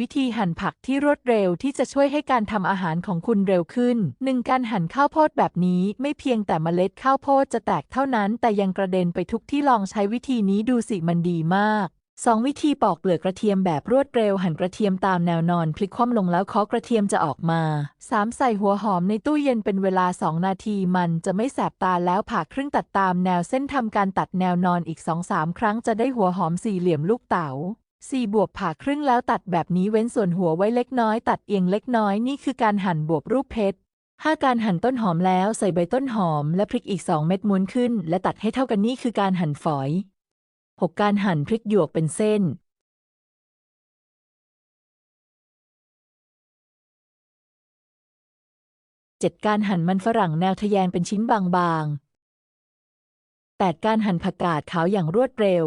วิธีหั่นผักที่รวดเร็วที่จะช่วยให้การทำอาหารของคุณเร็วขึ้น 1. การหั่นข้าวโพดแบบนี้ไม่เพียงแต่เมล็ดข้าวโพดจะแตกเท่านั้น แต่ยังกระเด็นไปทุกที่ลองใช้วิธีนี้ดูสิมันดีมาก 2. วิธีปอกเปลือกกระเทียมแบบรวดเร็ว หั่นกระเทียมตามแนวนอน พลิกคว่ำลงแล้วเคาะกระเทียมจะออกมา 3. ใส่หัวหอมในตู้เย็นเป็นเวลา 2 นาทีมันจะไม่แสบตาแล้วผ่าครึ่งตัดตามแนวเส้นทำการตัดแนวนอนอีก 2-3 ครั้งจะได้หัวหอมสี่เหลี่ยมลูกเต๋า 4. บวบผ่าครึ่งแล้วตัดแบบนี้เว้นส่วนหัวไว้เล็กน้อย ตัดเอียงเล็กน้อยนี่คือการหั่นบวบรูปเพชร 5. การหั่นต้นหอมแล้วใส่ใบต้นหอม และพริกอีก 2 เม็ดม้วนขึ้น และตัดให้เท่ากันนี่คือการหั่นฝอย 6. การหั่นพริกหยวกเป็นเส้น 7. การหั่นมันฝรั่งแนวทะแยงเป็นชิ้นบางๆ 8. การหั่นผักกาดขาวอย่างรวดเร็ว